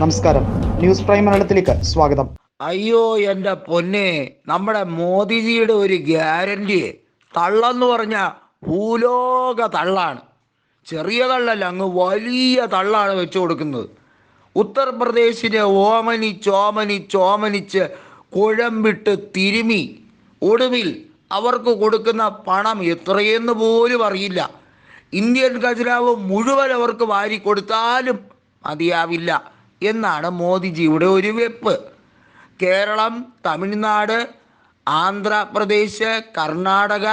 നമസ്കാരം. News prime മലയാളത്തിലേക്ക് സ്വാഗതം. അയ്യോ എന്റെ പൊന്നെ. നമ്മുടെ മോദിജിയുടെ ഒരു ഗ്യാരണ്ടി തള്ളെന്ന് പറഞ്ഞ ഭൂലോക തള്ളാണ്. ചെറിയ തള്ളല്ല അങ്ങ് വലിയ തള്ളാണ് വെച്ചു കൊടുക്കുന്നത്. ഉത്തർപ്രദേശിനെ ഓമനി ചോമനി ചോമനിച്ച് കുഴമ്പിട്ട് തിരുമി ഒടുവിൽ അവർക്ക് കൊടുക്കുന്ന പണം എത്രയെന്ന് പോലും അറിയില്ല. ഇന്ത്യൻ ഖജനാവ് മുഴുവൻ അവർക്ക് വാരി കൊടുത്താലും മതിയാവില്ല. എന്നാണ് മോദിജിയുടെ ഒരു വെപ്പ്. കേരളം തമിഴ്നാട് ആന്ധ്രാപ്രദേശ് കർണാടക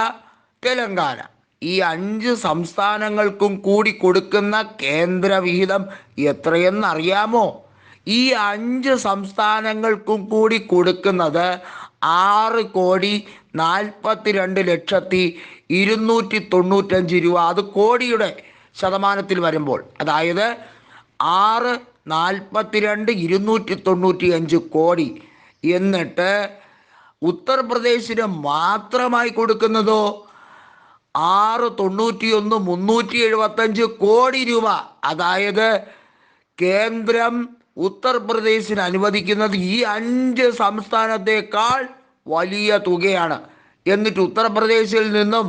തെലങ്കാന ഈ അഞ്ച് സംസ്ഥാനങ്ങൾക്കും കൂടി കൊടുക്കുന്ന കേന്ദ്ര വിഹിതം എത്രയെന്നറിയാമോ? ഈ അഞ്ച് സംസ്ഥാനങ്ങൾക്കും കൂടി കൊടുക്കുന്നത് ആറ് കോടി നാൽപ്പത്തിരണ്ട് ലക്ഷത്തി ഇരുന്നൂറ്റി തൊണ്ണൂറ്റഞ്ച് രൂപ. അത് കോടിയുടെ ശതമാനത്തിൽ വരുമ്പോൾ. അതായത് ആറ് നാൽപ്പത്തിരണ്ട് ഇരുന്നൂറ്റി തൊണ്ണൂറ്റി അഞ്ച് കോടി. എന്നിട്ട് ഉത്തർപ്രദേശിന് മാത്രമായി കൊടുക്കുന്നതോ ആറ് തൊണ്ണൂറ്റിയൊന്ന് മുന്നൂറ്റി എഴുപത്തഞ്ച് കോടി രൂപ. അതായത് കേന്ദ്രം ഉത്തർപ്രദേശിന് അനുവദിക്കുന്നത് ഈ അഞ്ച് സംസ്ഥാനത്തേക്കാൾ വലിയ തുകയാണ്. എന്നിട്ട് ഉത്തർപ്രദേശിൽ നിന്നും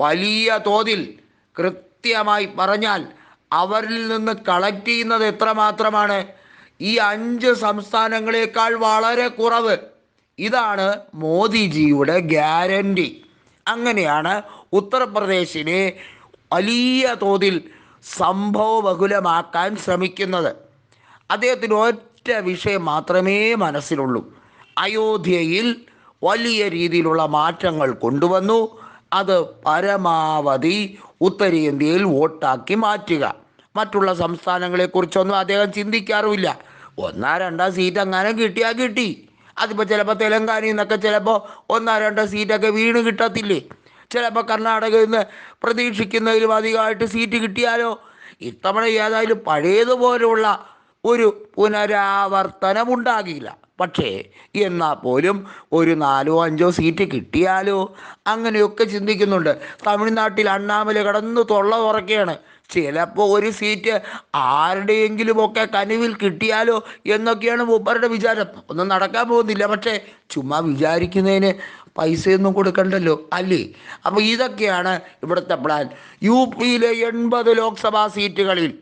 വലിയ തോതിൽ കൃത്യമായി പറഞ്ഞാൽ അവരിൽ നിന്ന് കളക്ട് ചെയ്യുന്നത് എത്ര മാത്രമാണ് ഈ അഞ്ച് സംസ്ഥാനങ്ങളേക്കാൾ വളരെ കുറവ്. ഇതാണ് മോദിജിയുടെ ഗ്യാരണ്ടി. അങ്ങനെയാണ് ഉത്തർപ്രദേശിനെ വലിയ തോതിൽ സംഭവ ബഹുലമാക്കാൻ ശ്രമിക്കുന്നത്. അദ്ദേഹത്തിന് ഒറ്റ വിഷയം മാത്രമേ മനസ്സിലുള്ളൂ. അയോധ്യയിൽ വലിയ രീതിയിലുള്ള മാറ്റങ്ങൾ കൊണ്ടുവന്നു. അത് പരമാവധി ഉത്തരേന്ത്യയിൽ വോട്ടാക്കി മാറ്റുക. മറ്റുള്ള സംസ്ഥാനങ്ങളെക്കുറിച്ചൊന്നും അദ്ദേഹം ചിന്തിക്കാറുമില്ല. ഒന്നാ രണ്ടാം സീറ്റ് അങ്ങനെ കിട്ടിയാൽ കിട്ടി. അതിപ്പോൾ ചിലപ്പോൾ തെലങ്കാനയിൽ നിന്നൊക്കെ ചിലപ്പോൾ ഒന്നാ രണ്ടോ സീറ്റൊക്കെ വീണ് കിട്ടത്തില്ലേ? ചിലപ്പോൾ കർണാടകയിൽ നിന്ന് പ്രതീക്ഷിക്കുന്നതിലും അധികമായിട്ട് സീറ്റ് കിട്ടിയാലോ? ഇത്തവണ ഏതായാലും പഴയതുപോലെയുള്ള ഒരു പുനരാവർത്തനം ഉണ്ടാകില്ല പക്ഷേ എന്നാൽ പോലും ഒരു നാലോ അഞ്ചോ സീറ്റ് കിട്ടിയാലോ? അങ്ങനെയൊക്കെ ചിന്തിക്കുന്നുണ്ട്. തമിഴ്നാട്ടിൽ അണ്ണാമല കടന്ന് തൊള്ള തുറക്കുകയാണ്. ചിലപ്പോൾ ഒരു സീറ്റ് ആരുടെയെങ്കിലുമൊക്കെ കനിവിൽ കിട്ടിയാലോ എന്നൊക്കെയാണ് മൂപ്പരുടെ വിചാരം. ഒന്നും നടക്കാൻ പോകുന്നില്ല. പക്ഷേ ചുമ്മാ വിചാരിക്കുന്നതിന് പൈസയൊന്നും കൊടുക്കണ്ടല്ലോ അല്ലേ? അപ്പോൾ ഇതൊക്കെയാണ് ഇവിടുത്തെ പ്ലാൻ യു പിയിലെ എൺപത് ലോക്സഭാ സീറ്റുകളിൽ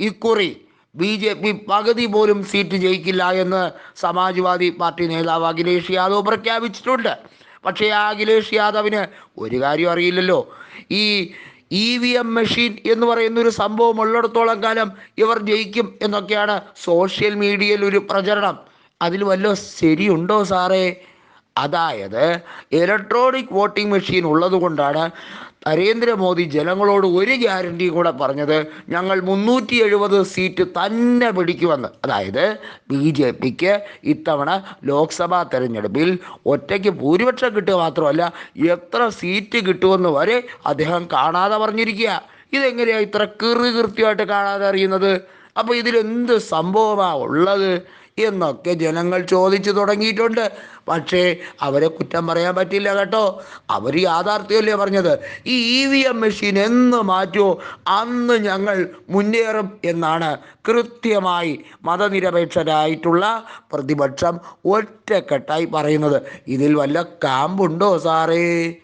ഇക്കുറി ബി ജെ പി പകുതി പോലും സീറ്റ് ജയിക്കില്ല എന്ന് സമാജ്വാദി പാർട്ടി നേതാവ് അഖിലേഷ് യാദവ് പ്രഖ്യാപിച്ചിട്ടുണ്ട്. പക്ഷേ ആ അഖിലേഷ് യാദവിന് ഒരു കാര്യം അറിയില്ലല്ലോ. ഈ ഇ വി എം മെഷീൻ എന്ന് പറയുന്ന ഒരു സംഭവം ഉള്ളിടത്തോളം കാലം ഇവർ ജയിക്കും എന്നൊക്കെയാണ് സോഷ്യൽ മീഡിയയിൽ ഒരു പ്രചരണം. അതിൽ വല്ല ശരിയുണ്ടോ സാറേ? അതായത് ഇലക്ട്രോണിക് വോട്ടിംഗ് മെഷീൻ ഉള്ളതുകൊണ്ടാണ് നരേന്ദ്രമോദി ജനങ്ങളോട് ഒരു ഗ്യാരണ്ടി കൂടെ പറഞ്ഞത് ഞങ്ങൾ മുന്നൂറ്റി എഴുപത് സീറ്റ് തന്നെ പിടിക്കുമെന്ന്. അതായത് ബി ജെ പിക്ക് ഇത്തവണ ലോക്സഭാ തെരഞ്ഞെടുപ്പിൽ ഒറ്റയ്ക്ക് ഭൂരിപക്ഷം കിട്ടുക മാത്രമല്ല എത്ര സീറ്റ് കിട്ടുമെന്ന് വരെ അദ്ദേഹം കാണാതെ പറഞ്ഞിരിക്കുക. ഇതെങ്ങനെയാണ് ഇത്ര കൃറി കൃത്യമായിട്ട് കാണാതെ അറിയുന്നത്? അപ്പോൾ ഇതിലെന്ത് സംഭവമാണ് ഉള്ളത്? എന്നൊക്കെ ജനങ്ങൾ ചോദിച്ചു തുടങ്ങിയിട്ടുണ്ട്. പക്ഷേ അവരെ കുറ്റം പറയാൻ പറ്റില്ല കേട്ടോ. അവർ യാഥാർത്ഥ്യമല്ലേ പറഞ്ഞത്? ഈ ഇ വി എം മെഷീൻ എന്ന് മാറ്റുമോ അന്ന് ഞങ്ങൾ മുന്നേറും എന്നാണ് കൃത്യമായി മതനിരപേക്ഷരായിട്ടുള്ള പ്രതിപക്ഷം ഒറ്റക്കെട്ടായി പറയുന്നത്. ഇതിൽ വല്ല കാമ്പുണ്ടോ സാറേ?